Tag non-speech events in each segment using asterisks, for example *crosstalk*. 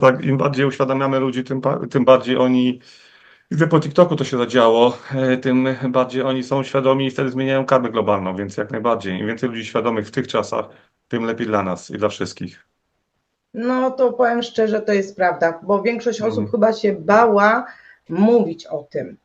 Tak, im bardziej uświadamiamy ludzi, tym, tym bardziej oni, widzę po TikToku to się zadziało, e, tym bardziej oni są świadomi i wtedy zmieniają karmę globalną, więc jak najbardziej. Im więcej ludzi świadomych w tych czasach, tym lepiej dla nas i dla wszystkich. No to powiem szczerze, to jest prawda, bo większość osób Mhm. chyba się bała mówić o tym.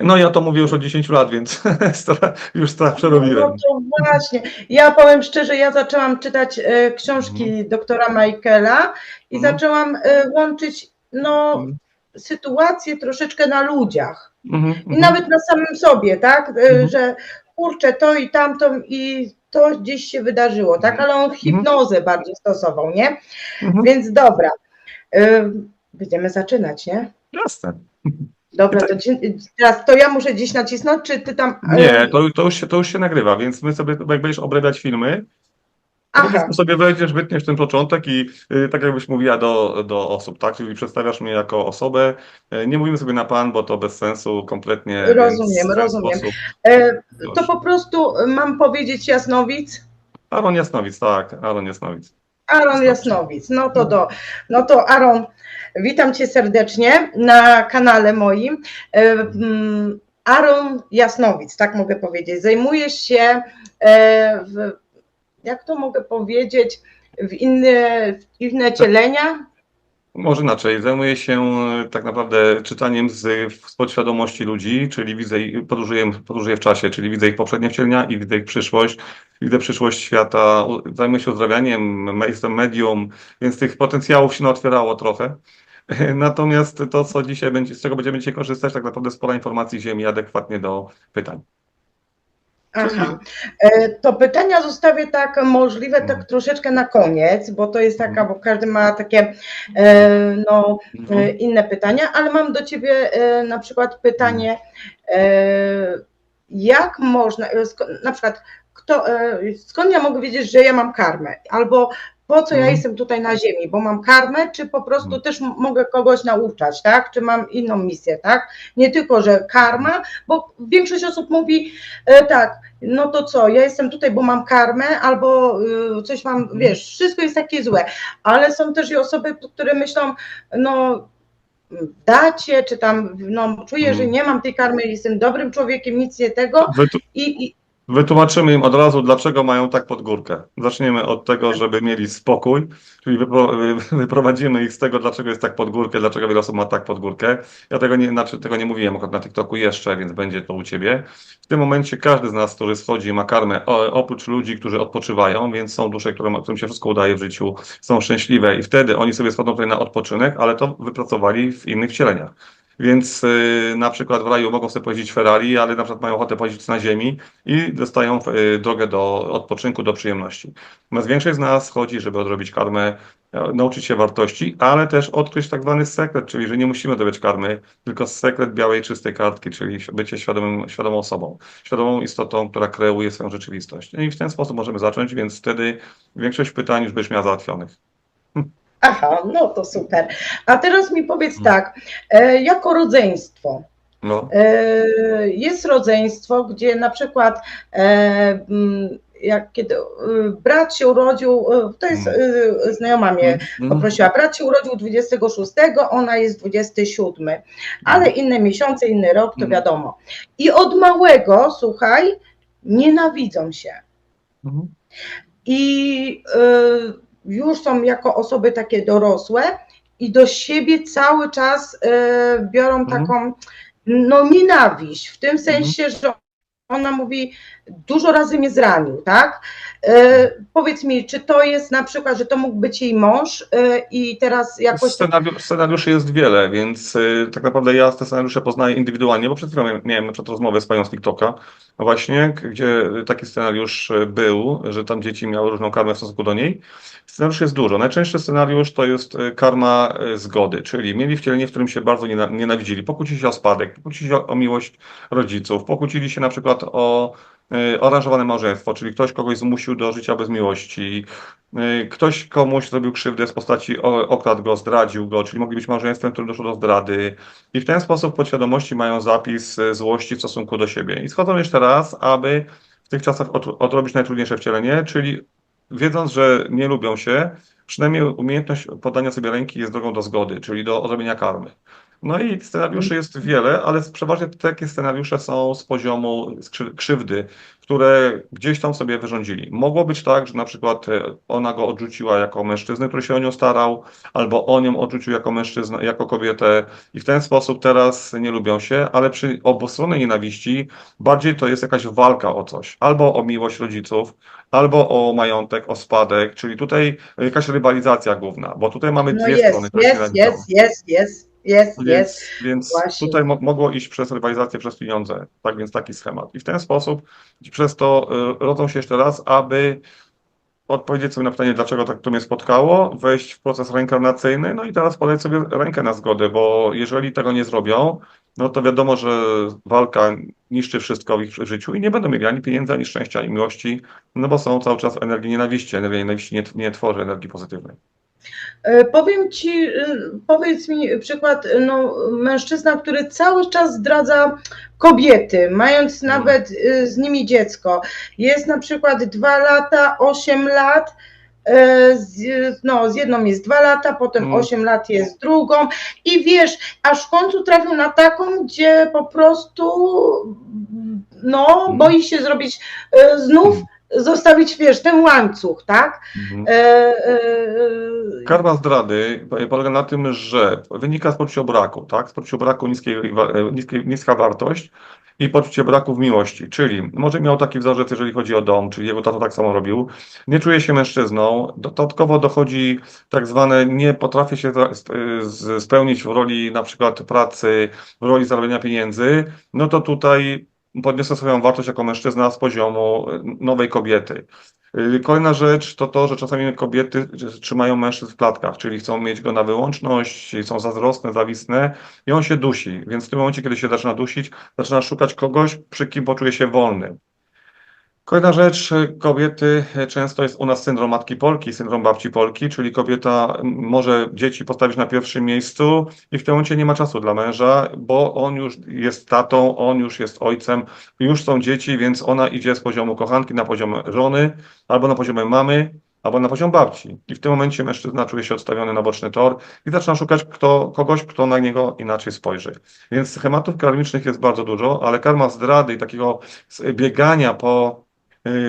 No ja to mówię już od 10 lat, więc *laughs* już strach przerobiłem. No to właśnie. Ja powiem szczerze, ja zaczęłam czytać e, książki doktora Michaela i Mhm. zaczęłam e, łączyć no, Mhm. sytuację troszeczkę na ludziach. Mhm, I mhm. nawet na samym sobie, tak? E, Mhm. Że kurczę, to i tamto i to gdzieś się wydarzyło, tak? Ale on hipnozę bardziej stosował, nie? Mhm. Więc dobra. E, Będziemy zaczynać, nie? Jasne. Dobra, to dzi- teraz to ja muszę gdzieś nacisnąć, czy ty tam. e, Nie, to, to, już się, to już się nagrywa, więc my sobie, jak będziesz obrabiać filmy, Aha, sobie wejdziesz, wytniesz ten początek i y, tak jakbyś mówiła do, do osób, tak? Czyli przedstawiasz mnie jako osobę. Y, nie mówimy sobie na pan, bo to bez sensu kompletnie. Rozumiem, rozumiem. sposób e, to po prostu mam powiedzieć Jasnowic. Aaron Jasnowic, tak, Aaron Jasnowic. Aaron Jasnowic. No to do, no to Aaron, witam cię serdecznie na kanale moim. E, mm, Aaron Jasnowic, tak mogę powiedzieć. Zajmujesz się e, w, jak to mogę powiedzieć, w inne, w inne cielenia? Może inaczej, zajmuję się y, tak naprawdę czytaniem z, z podświadomości ludzi, czyli widzę, podróżuję, podróżuję w czasie, czyli widzę ich poprzednie wcielenia i widzę ich przyszłość, widzę przyszłość świata, zajmuję się uzdrowieniem, me- jestem medium, więc tych potencjałów się otwierało trochę. *laughs* Natomiast to, co dzisiaj będzie, z czego będziemy dzisiaj korzystać, tak naprawdę spora informacji Ziemi adekwatnie do pytań. Aha. E, To pytania zostawię tak możliwe tak troszeczkę na koniec, bo to jest taka, bo każdy ma takie e, no, e, inne pytania, ale mam do ciebie na przykład pytanie, jak można, na przykład kto, skąd ja mogę wiedzieć, że ja mam karmę, albo po co ja Mhm. jestem tutaj na ziemi, bo mam karmę, czy po prostu Mhm. też mogę kogoś nauczać, tak, czy mam inną misję, tak, nie tylko, że karma, bo większość osób mówi e, tak, no to co, ja jestem tutaj, bo mam karmę, albo y, coś mam, Mhm. wiesz, wszystko jest takie złe, ale są też i osoby, które myślą, no dacie, czy tam, no czuję, że nie mam tej karmy, jestem dobrym człowiekiem, nic nie tego i, i Wytłumaczymy im od razu, dlaczego mają tak pod górkę. Zaczniemy od tego, żeby mieli spokój, czyli wypro, wy- *laughs* wyprowadzimy ich z tego, dlaczego jest tak pod górkę, dlaczego wiele osób ma tak pod górkę. Ja tego nie, znaczy, tego nie mówiłem akurat na TikToku jeszcze, więc będzie to u Ciebie. W tym momencie każdy z nas, który schodzi, ma karmę, oprócz ludzi, którzy odpoczywają, więc są dusze, którym, którym się wszystko udaje w życiu, są szczęśliwe i wtedy oni sobie schodzą tutaj na odpoczynek, ale to wypracowali w innych wcieleniach. Więc y, na przykład w raju mogą sobie pojeździć Ferrari, ale na przykład mają ochotę pojeździć na ziemi i dostają y, drogę do odpoczynku, do przyjemności. Natomiast większość z nas chodzi, żeby odrobić karmę, e, nauczyć się wartości, ale też odkryć tak zwany sekret, czyli że nie musimy odrobić karmy, tylko sekret białej, czystej kartki, czyli bycie świadomym, świadomą osobą, świadomą istotą, która kreuje swoją rzeczywistość. No I w ten sposób możemy zacząć, więc wtedy większość pytań już będziesz miała załatwionych. Aha, no to super. A teraz mi powiedz Mhm. tak, e, jako rodzeństwo, No. E, Jest rodzeństwo, gdzie na przykład e, mm, jak kiedy e, brat się urodził, e, to jest e, znajoma mnie Mhm. poprosiła, brat się urodził 26, ona jest 27, ale inne miesiące, inny rok, to Mhm. wiadomo. I od małego, słuchaj, nienawidzą się. Mhm. I y, już są jako osoby takie dorosłe i do siebie cały czas y, biorą Mhm. taką no nienawiść, w tym sensie, że ona mówi, dużo razy mnie zranił, tak? Y, powiedz mi, czy to jest na przykład, że to mógł być jej mąż y, i teraz jakoś... Scenariusz, scenariuszy jest wiele, więc y, tak naprawdę ja te scenariusze poznaję indywidualnie, bo przed chwilą miałem- miałem przed rozmowę z panią z TikToka, właśnie, k- gdzie taki scenariusz był, że tam dzieci miały różną karmę w stosunku do niej. Scenariusz jest dużo. Najczęstszy scenariusz to jest karma zgody, czyli mieli wcielenie, w którym się bardzo niena- nienawidzili, pokłócili się o spadek, pokłócili się o miłość rodziców, pokłócili się na przykład o y, aranżowane małżeństwo, czyli ktoś kogoś zmusił do życia bez miłości, Y, Ktoś komuś zrobił krzywdę w postaci okradł go, zdradził go, czyli mogli być małżeństwem, w którym doszło do zdrady. I w ten sposób podświadomości mają zapis y, złości w stosunku do siebie. I schodzą jeszcze raz, aby w tych czasach od- odrobić najtrudniejsze wcielenie, czyli wiedząc, że nie lubią się, przynajmniej umiejętność podania sobie ręki jest drogą do zgody, czyli do zrobienia karmy. No i scenariuszy jest wiele, ale przeważnie takie scenariusze są z poziomu krzywdy, które gdzieś tam sobie wyrządzili. Mogło być tak, że na przykład e, ona go odrzuciła jako mężczyznę, który się o nią starał, albo on ją odrzucił jako mężczyznę, jako kobietę i w ten sposób teraz nie lubią się, ale przy obustronnej nienawiści bardziej to jest jakaś walka o coś, albo o miłość rodziców, albo o majątek, o spadek, czyli tutaj jakaś rywalizacja główna, bo tutaj mamy No dwie jest, strony, jest, jest, jest, jest, jest, jest. Więc, więc Właśnie. tutaj mo mogło iść przez rywalizację, przez pieniądze. Tak więc taki schemat. I w ten sposób przez to y, rodzą się jeszcze raz, aby odpowiedzieć sobie na pytanie, dlaczego tak to mnie spotkało, wejść w proces reinkarnacyjny, no i teraz podać sobie rękę na zgodę, bo jeżeli tego nie zrobią, no to wiadomo, że walka niszczy wszystko w ich życiu i nie będą mieli ani pieniędzy, ani szczęścia, ani miłości, no bo są cały czas energii nienawiści. Energia nienawiści nie, nie tworzy energii pozytywnej. E, Powiem ci, e, powiedz mi przykład, no, mężczyzna, który cały czas zdradza kobiety, mając Mhm. nawet e, z nimi dziecko. Jest na przykład dwa lata, 8 lat. Z, no, z jedną jest dwa lata, potem Mhm. 8 lat jest drugą i wiesz, aż w końcu trafił na taką, gdzie po prostu no, Mhm. boi się zrobić znów, zostawić, wiesz, ten łańcuch, tak? Mhm. E, e, e, Karma zdrady polega na tym, że wynika z poczucia braku, tak? Z poczucia braku niskiej, e, niskiej, niska wartość i poczucie braku w miłości. Czyli może miał taki wzorzec, jeżeli chodzi o dom, czyli jego tato tak samo robił. Nie czuje się mężczyzną. Dodatkowo dochodzi tak zwane, nie potrafi się z- spełnić w roli na przykład pracy, w roli zarabiania pieniędzy. No to tutaj podniosę swoją wartość jako mężczyzna z poziomu e, nowej kobiety. Y, Kolejna rzecz to to, że czasami kobiety trzymają mężczyzn w klatkach, czyli chcą mieć go na wyłączność, są zazdrosne, zawistne i on się dusi. Więc w tym momencie, kiedy się zaczyna dusić, zaczyna szukać kogoś, przy kim poczuje się wolny. Kolejna rzecz, y, kobiety, y, często jest u nas syndrom matki Polki, syndrom babci Polki, czyli kobieta może dzieci postawić na pierwszym miejscu i w tym momencie nie ma czasu dla męża, bo on już jest tatą, on już jest ojcem, już są dzieci, więc ona idzie z poziomu kochanki na poziom żony, albo na poziomie mamy, albo na poziom babci. I w tym momencie mężczyzna czuje się odstawiony na boczny tor i zaczyna szukać kto, kogoś, kto na niego inaczej spojrzy. Więc schematów karmicznych jest bardzo dużo, ale karma zdrady i takiego biegania po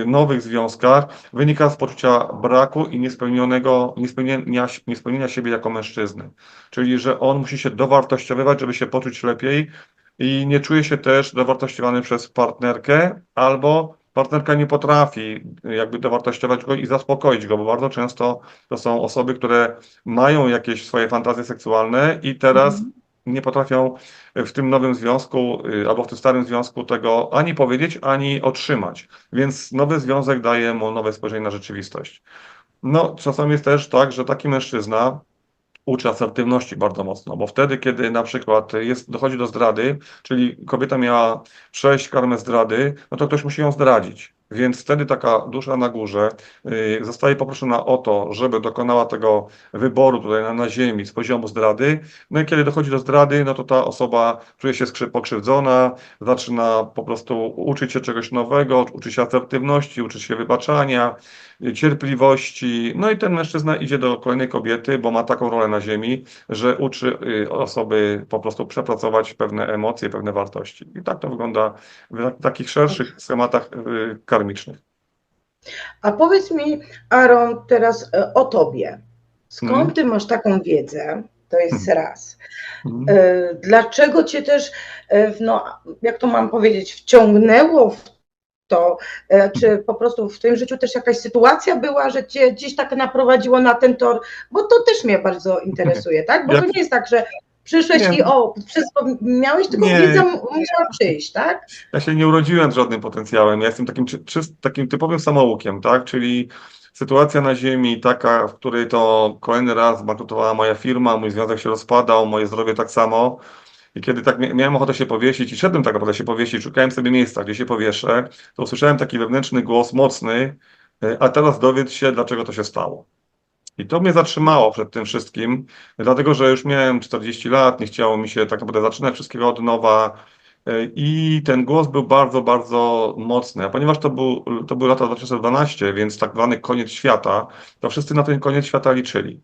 nowych związkach wynika z poczucia braku i niespełnionego, niespełnienia, niespełnienia siebie jako mężczyzny. Czyli, że on musi się dowartościowywać, żeby się poczuć lepiej i nie czuje się też dowartościowany przez partnerkę, albo partnerka nie potrafi jakby dowartościować go i zaspokoić go, bo bardzo często to są osoby, które mają jakieś swoje fantazje seksualne i teraz Mhm. Nie potrafią w tym nowym związku y, albo w tym starym związku tego ani powiedzieć, ani otrzymać. Więc nowy związek daje mu nowe spojrzenie na rzeczywistość. No, czasami jest też tak, że taki mężczyzna uczy asertywności bardzo mocno, bo wtedy, kiedy na przykład jest, dochodzi do zdrady, czyli kobieta miała przejść karmę zdrady, no to ktoś musi ją zdradzić. Więc wtedy taka dusza na górze y, zostaje poproszona o to, żeby dokonała tego wyboru tutaj na, na ziemi z poziomu zdrady. No i kiedy dochodzi do zdrady, no to ta osoba czuje się pokrzywdzona, zaczyna po prostu uczyć się czegoś nowego, uczy się asertywności, uczy się wybaczania, y, cierpliwości. No i ten mężczyzna idzie do kolejnej kobiety, bo ma taką rolę na ziemi, że uczy y, osoby po prostu przepracować pewne emocje, pewne wartości. I tak to wygląda w tak- takich szerszych schematach y, karmicznych. A powiedz mi, Aaron, teraz e, o tobie. Skąd Mhm. ty masz taką wiedzę? To jest Mhm. raz. E, Dlaczego cię też, e, no, jak to mam powiedzieć, wciągnęło w to? Czy po prostu w twoim życiu też jakaś sytuacja była, że cię gdzieś tak naprowadziło na ten tor? Bo to też mnie bardzo interesuje, tak? Bo to nie jest tak, że przyszłeś Nie. i o, wszystko miałeś, tylko Nie. wiedza musiała przyjść, tak? Ja się nie urodziłem z żadnym potencjałem. Ja jestem takim, czy, czyst- takim typowym samoukiem, tak? Czyli sytuacja na ziemi taka, w której to kolejny raz bankrutowała moja firma, mój związek się rozpadał, moje zdrowie tak samo. I kiedy tak mia- miałem ochotę się powiesić i szedłem tak naprawdę się powiesić, szukałem sobie miejsca, gdzie się powieszę, to usłyszałem taki wewnętrzny głos mocny, y, a teraz dowiedz się, dlaczego to się stało. I to mnie zatrzymało przed tym wszystkim, dlatego że już miałem 40 lat, nie chciało mi się tak naprawdę zaczynać wszystkiego od nowa. Y, I ten głos był bardzo, bardzo mocny. A ponieważ to, był, to były lata 2012, więc tak zwany koniec świata, to wszyscy na ten koniec świata liczyli.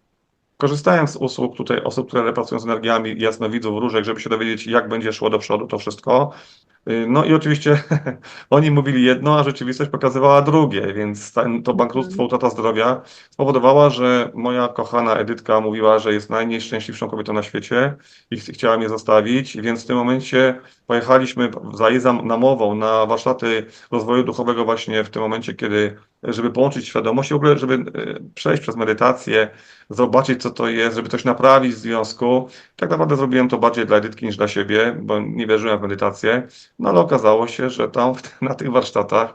Korzystałem z usług tutaj osób, które pracują z energiami jasnowidzów, różek, żeby się dowiedzieć, jak będzie szło do przodu to wszystko. Y, No i oczywiście *laughs* oni mówili jedno, a rzeczywistość pokazywała drugie, więc ten, to bankructwo, utrata zdrowia spowodowała, że moja kochana Edytka mówiła, że jest najnieszczęśliwszą kobietą na świecie i ch- chciała mnie zostawić, więc w tym momencie pojechaliśmy za jej namową na warsztaty rozwoju duchowego właśnie w tym momencie, kiedy, żeby połączyć świadomość i w ogóle, żeby y, przejść przez medytację, zobaczyć co to jest, żeby coś naprawić w związku. Tak naprawdę zrobiłem to bardziej dla Edytki niż dla siebie, bo nie wierzyłem w medytację. No ale okazało się, że tam na tych warsztatach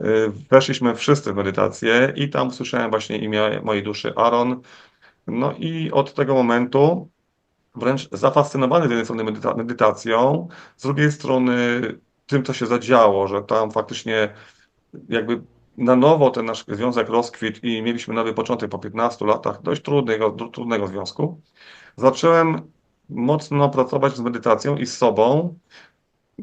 y, weszliśmy wszyscy w medytację i tam usłyszałem właśnie imię mojej duszy Aaron. No i od tego momentu wręcz zafascynowany z jednej strony medyta medytacją, z drugiej strony tym, co się zadziało, że tam faktycznie jakby na nowo ten nasz związek rozkwitł i mieliśmy nowy początek po 15 latach dość trudnego, trudnego związku. Zacząłem mocno pracować z medytacją i z sobą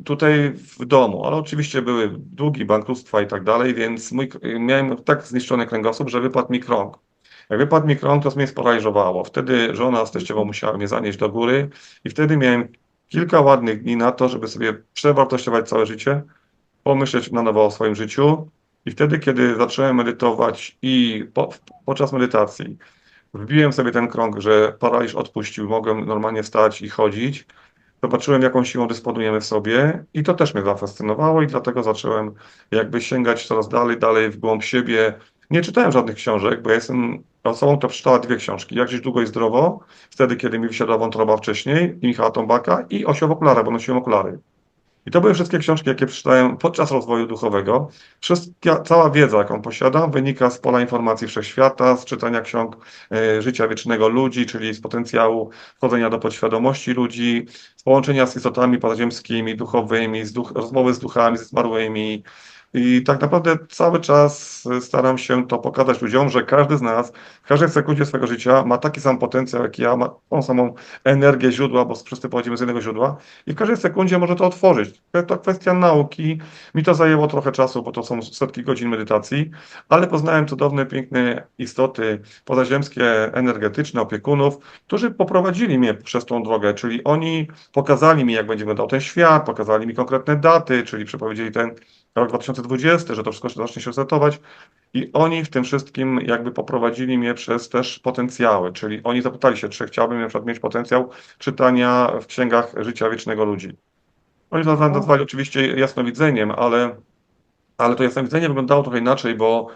tutaj w domu, ale oczywiście były długi, bankructwa i tak dalej, więc mój, miałem tak zniszczony kręgosłup, że wypadł mi krąg. Jak wypadł mi krąg, to mnie sparaliżowało. Wtedy żona z teściową musiała mnie zanieść do góry i wtedy miałem kilka ładnych dni na to, żeby sobie przewartościować całe życie, pomyśleć na nowo o swoim życiu i wtedy, kiedy zacząłem medytować i po, podczas medytacji wbiłem sobie ten krąg, że paraliż odpuścił, mogłem normalnie wstać i chodzić, Zobaczyłem, jaką siłą dysponujemy w sobie i to też mnie zafascynowało i dlatego zacząłem jakby sięgać coraz dalej, dalej w głąb siebie. Nie czytałem żadnych książek, bo ja jestem osobą, która przeczytała dwie książki. Jak żyć długo i zdrowo, wtedy, kiedy mi wysiadła wątroba wcześniej, i Michała Tombaka i Osioł okulary, bo nosiłem okulary. I to były wszystkie książki, jakie przeczytałem podczas rozwoju duchowego. Wszystkia, cała wiedza, jaką posiadam, wynika z pola informacji wszechświata, z czytania ksiąg e, życia wiecznego ludzi, czyli z potencjału wchodzenia do podświadomości ludzi, z połączenia z istotami pozaziemskimi, duchowymi, z duch, rozmowy z duchami, ze zmarłymi. I tak naprawdę cały czas staram się to pokazać ludziom, że każdy z nas w każdej sekundzie swojego życia ma taki sam potencjał jak ja, ma tą samą energię źródła, bo wszyscy pochodzimy z jednego źródła i w każdej sekundzie może to otworzyć. To kwestia nauki. Mi to zajęło trochę czasu, bo to są setki godzin medytacji, ale poznałem cudowne, piękne istoty pozaziemskie, energetyczne, opiekunów, którzy poprowadzili mnie przez tą drogę, czyli oni pokazali mi, jak będzie wyglądał ten świat, pokazali mi konkretne daty, czyli przepowiedzieli ten rok 2020, że to wszystko zacznie się resetować. I oni w tym wszystkim jakby poprowadzili mnie przez też potencjały, czyli oni zapytali się, czy chciałbym na przykład mieć potencjał czytania w księgach życia wiecznego ludzi. Oni to nazwali oczywiście jasnowidzeniem, ale, ale to jasnowidzenie wyglądało trochę inaczej, bo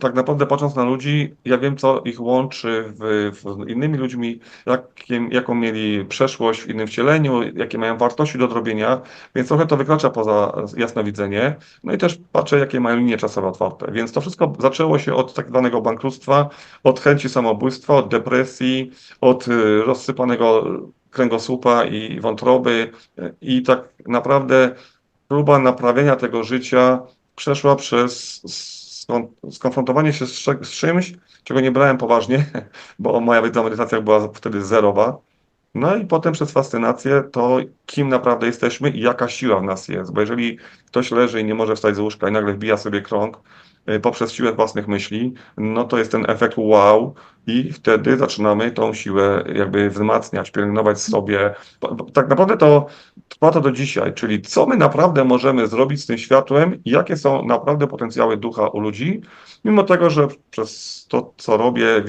tak naprawdę patrząc na ludzi, ja wiem, co ich łączy w, w innymi ludźmi, jakim, jaką mieli przeszłość w innym wcieleniu, jakie mają wartości do odrobienia, więc trochę to wykracza poza jasnowidzenie. No i też patrzę, jakie mają linie czasowe otwarte. Więc to wszystko zaczęło się od tak zwanego bankructwa, od chęci samobójstwa, od depresji, od y, rozsypanego kręgosłupa i wątroby i tak naprawdę próba naprawienia tego życia przeszła przez skonfrontowanie się z, czymś, czego nie brałem poważnie, *laughs* bo moja wiedza o medytacjach była wtedy zerowa. No i potem przez fascynację to, kim naprawdę jesteśmy i jaka siła w nas jest. Bo jeżeli ktoś leży i nie może wstać z łóżka i nagle wbija sobie krąg poprzez siłę własnych myśli, no to jest ten efekt wow i wtedy zaczynamy tą siłę jakby wzmacniać, pielęgnować sobie. Tak naprawdę to trwa to do dzisiaj, czyli co my naprawdę możemy zrobić z tym światłem i jakie są naprawdę potencjały ducha u ludzi, mimo tego, że przez to, co robię,